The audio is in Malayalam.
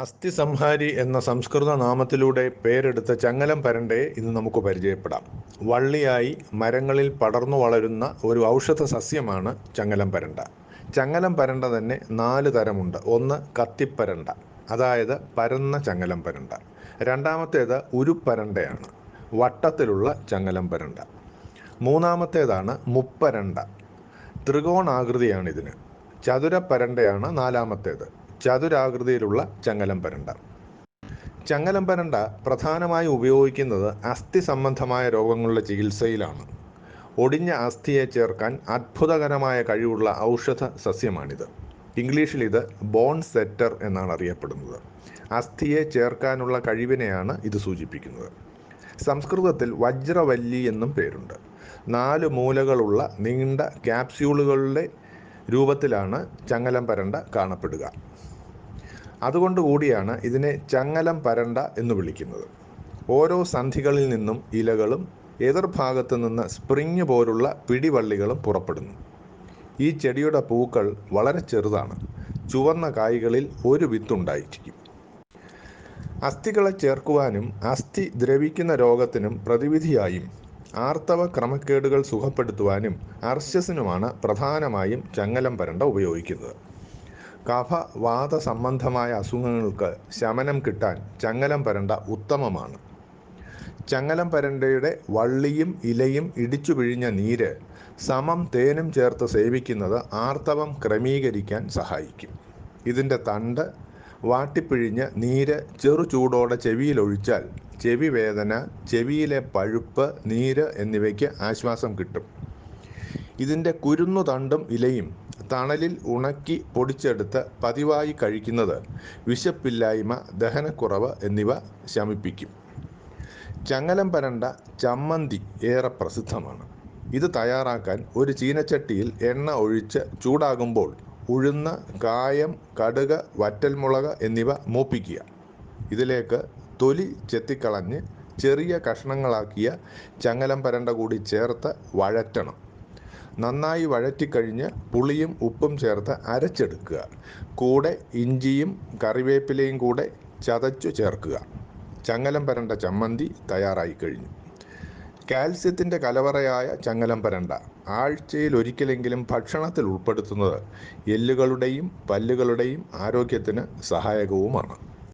അസ്ഥി സംഹാരി എന്ന സംസ്കൃത നാമത്തിലൂടെ പേരെടുത്ത ചങ്ങലം പരണ്ടയെ ഇന്ന് നമുക്ക് പരിചയപ്പെടാം. വള്ളിയായി മരങ്ങളിൽ പടർന്നു വളരുന്ന ഒരു ഔഷധ സസ്യമാണ് ചങ്ങലം പരണ്ട. ചങ്ങലം പരണ്ട തന്നെ നാല് തരമുണ്ട്. ഒന്ന് കത്തിപ്പരണ്ട അതായത് പരന്ന ചങ്ങലം പരണ്ട. രണ്ടാമത്തേത് ഉരുപ്പരണ്ടയാണ് വട്ടത്തിലുള്ള ചങ്ങലം പരണ്ട. മൂന്നാമത്തേതാണ് മുപ്പരണ്ട ത്രികോണാകൃതിയാണ് ഇതിന്. ചതുരപ്പരണ്ടയാണ് നാലാമത്തേത്. ചതുരാകൃതിയിലുള്ള ചങ്ങലം പരണ്ട ചങ്ങലം പരണ്ട പ്രധാനമായും ഉപയോഗിക്കുന്നത് അസ്ഥി സംബന്ധമായ രോഗങ്ങളുടെ ചികിത്സയിലാണ്. ഒടിഞ്ഞ അസ്ഥിയെ ചേർക്കാൻ അത്ഭുതകരമായ കഴിവുള്ള ഔഷധ സസ്യമാണിത്. ഇംഗ്ലീഷിൽ ഇത് ബോൺ സെറ്റർ എന്നാണ് അറിയപ്പെടുന്നത്. അസ്ഥിയെ ചേർക്കാനുള്ള കഴിവിനെയാണ് ഇത് സൂചിപ്പിക്കുന്നത്. സംസ്കൃതത്തിൽ വജ്രവല്ലി എന്നും പേരുണ്ട്. നാല് മൂലകളുള്ള നീണ്ട ക്യാപ്സ്യൂളുകളുടെ രൂപത്തിലാണ് ചങ്ങലം പരണ്ട കാണപ്പെടുക. അതുകൊണ്ട് കൂടിയാണ് ഇതിനെ ചങ്ങലം പരണ്ട എന്ന് വിളിക്കുന്നത്. ഓരോ സന്ധികളിൽ നിന്നും ഇലകളും എതിർഭാഗത്തു നിന്ന് സ്പ്രിങ് പോലുള്ള പിടിവള്ളികളും പുറപ്പെടുന്നു. ഈ ചെടിയുടെ പൂക്കൾ വളരെ ചെറുതാണ്. ചുവന്ന കായ്കളിൽ ഒരു വിത്തുണ്ടായിരിക്കും. അസ്ഥികളെ ചേർക്കുവാനും അസ്ഥി ദ്രവിക്കുന്ന രോഗത്തിനും പ്രതിവിധിയായും ആർത്തവ ക്രമക്കേടുകൾ സുഖപ്പെടുത്തുവാനും അർശസിനുമാണ് പ്രധാനമായും ചങ്ങലം പരണ്ട ഉപയോഗിക്കുന്നത്. കഫ വാത സംബന്ധമായ അസുഖങ്ങൾക്ക് ശമനം കിട്ടാൻ ചങ്ങലം പരണ്ട ഉത്തമമാണ്. ചങ്ങലം പരണ്ടയുടെ വള്ളിയും ഇലയും ഇടിച്ചു പിഴിഞ്ഞ നീര് സമം തേനും ചേർത്ത് സേവിക്കുന്നത് ആർത്തവം ക്രമീകരിക്കാൻ സഹായിക്കും. ഇതിന്റെ തണ്ട് വാട്ടിപ്പിഴിഞ്ഞ് നീര് ചെറു ചൂടോടെ ചെവിയിലൊഴിച്ചാൽ ചെവി വേദന ചെവിയിലെ പഴുപ്പ് നീര് എന്നിവയ്ക്ക് ആശ്വാസം കിട്ടും. ഇതിന്റെ കുരുന്നു തണ്ടും ഇലയും തണലിൽ ഉണക്കി പൊടിച്ചെടുത്ത് പതിവായി കഴിക്കുന്നത് വിശപ്പില്ലായ്മ ദഹനക്കുറവ് എന്നിവ ശമിപ്പിക്കും. ചങ്ങലം പരണ്ട ചമ്മന്തി ഏറെ പ്രസിദ്ധമാണ്. ഇത് തയ്യാറാക്കാൻ ഒരു ചീനച്ചട്ടിയിൽ എണ്ണ ഒഴിച്ച് ചൂടാകുമ്പോൾ ഉഴുന്ന് കായം കടുക് വറ്റൽമുളക് എന്നിവ മൂപ്പിക്കുക. ഇതിലേക്ക് തൊലി ചെത്തിക്കളഞ്ഞ് ചെറിയ കഷ്ണങ്ങളാക്കിയ ചങ്ങലം പരണ്ട കൂടി ചേർത്ത് വഴറ്റണം. നന്നായി വഴറ്റിക്കഴിഞ്ഞ് പുളിയും ഉപ്പും ചേർത്ത് അരച്ചെടുക്കുക. കൂടെ ഇഞ്ചിയും കറിവേപ്പിലയും കൂടെ ചതച്ചു ചേർക്കുക. ചങ്ങലം പരണ്ട ചമ്മന്തി തയ്യാറായി കഴിഞ്ഞു. കാൽസ്യത്തിന്റെ കലവറയായ ചങ്ങലം പരണ്ട ആഴ്ചയിൽ ഒരിക്കലെങ്കിലും ഭക്ഷണത്തിൽ ഉൾപ്പെടുത്തുന്നത് എല്ലുകളുടെയും പല്ലുകളുടെയും ആരോഗ്യത്തിന് സഹായകവുമാണ്.